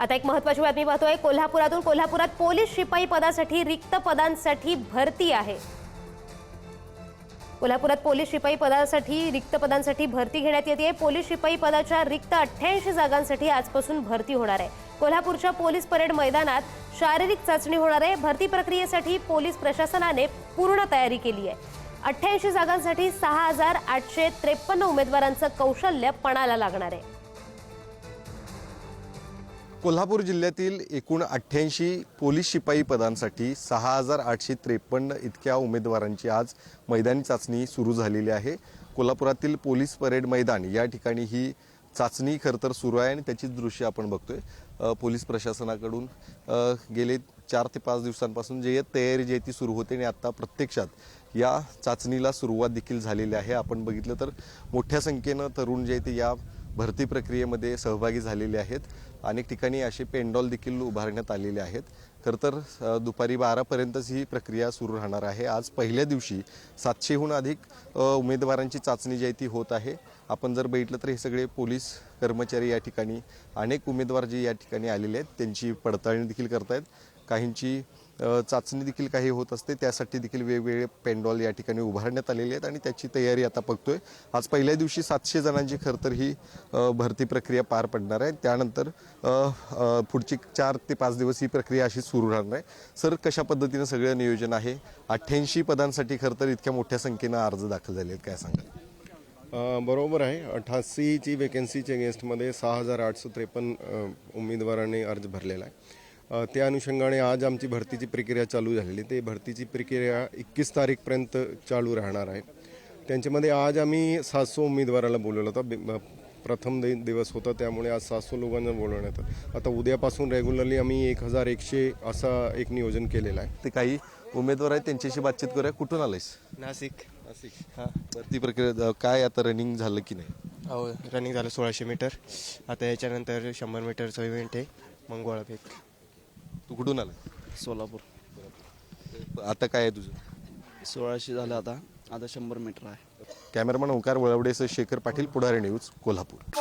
आता एक महत्वाची बातमी पाहतोय. कोल्हापुरातून कोल्हापुरात पोलीस शिपाई पदासाठी रिक्त पदांसाठी भरती आहे. कोल्हापुरात पोलीस शिपाई पदासाठी रिक्त पदांसाठी भरती घेण्यात येते. पोलीस शिपाई पदाच्या रिक्त अठ्ठ्याऐंशी जागांसाठी आजपासून भरती होणार आहे. कोल्हापूरच्या पोलीस परेड मैदानात शारीरिक चाचणी होणार आहे. भरती प्रक्रियेसाठी पोलीस प्रशासनाने पूर्ण तयारी केली आहे. अठ्ठ्याऐंशी जागांसाठी सहा हजार आठशे त्रेपन्न उमेदवारांचं कौशल्य पणाला लागणार आहे. कोल्हापूर जिल्ह्यातील एकूण अठ्ठ्याऐंशी पोलीस शिपाई पदांसाठी सहा हजार आठशे त्रेपन्न इतक्या उमेदवारांची आज मैदानी चाचणी सुरू झालेली आहे. कोल्हापुरातील पोलीस परेड मैदान या ठिकाणी ही चाचणी खरं तर सुरू आहे आणि त्याची दृश्य आपण बघतोय. पोलीस प्रशासनाकडून गेले चार ते पाच दिवसांपासून जे तयारी जी आहे ती सुरू होते आणि आता प्रत्यक्षात या चाचणीला सुरुवात देखील झालेली आहे. आपण बघितलं तर मोठ्या संख्येनं तरुण जे आहे ते या भरती प्रक्रियेमध्ये सहभागी झालेले आहेत. अनेक ठिकाणी असे पेंडॉल देखील उभारण्यात आलेले आहेत. खरं तर दुपारी बारापर्यंतच ही प्रक्रिया सुरू राहणार आहे. आज पहिल्या दिवशी सातशेहून अधिक उमेदवारांची चाचणी जी आहे ती होत आहे. आपण जर बघितलं तर हे सगळे पोलीस कर्मचारी या ठिकाणी अनेक उमेदवार जे या ठिकाणी आलेले आहेत त्यांची पडताळणी देखील करतायत. काहींची चाचणी देखील काही होत असते. त्यासाठी देखील वेगवेगळे पेंडॉल या ठिकाणी उभारण्यात आलेले आहेत आणि त्याची तयारी आता बघतोय. आज पहिल्या दिवशी सातशे जणांची खरं तर ही भरती प्रक्रिया पार पडणार आहे. त्यानंतर पुढची चार ते पाच दिवस ही प्रक्रिया अशी सुरू राहणार आहे. सर कशा पद्धतीनं सगळं नियोजन आहे? अठ्ठ्याऐंशी पदांसाठी खरं तर इतक्या मोठ्या संख्येनं अर्ज दाखल झाले आहेत. काय सांगाल? बरोबर आहे. अठ्ठासीची वेकन्सीच्या अगेन्स्टमध्ये सहा हजार आठशे त्रेपन्न उमेदवारांनी अर्ज भरलेला आहे. त्या अनुषंगाने आज आमची भरतीची प्रक्रिया चालू झालेली. ते भरतीची प्रक्रिया एकवीस तारीखपर्यंत चालू राहणार आहे. त्यांच्यामध्ये आज आम्ही सातशे उमेदवाराला बोलवलं होतं. प्रथम दि दिवस होता त्यामुळे आज सातशे लोकांना बोलवण्यात आलं. आता उद्यापासून रेग्युलरली आम्ही एक हजार एकशे असा एक नियोजन केलेलं आहे. ते काही उमेदवार आहेत त्यांच्याशी बातचीत करूया. कुठून आलायस? नाशिक. हां भरती प्रक्रिया काय आता रनिंग झालं की नाही? हो रनिंग झालं सोळाशे मीटर. आता याच्यानंतर शंभर मीटरचा इव्हेंट आहे. मंगोळा फेक तू कुठून आला? सोलापूर. आता काय आहे तुझं? सोळाशे झालं आता. आता शंभर मीटर आहे. कॅमेरामॅन ओंकार वळवडेसह शेखर पाटील पुढारी न्यूज कोल्हापूर.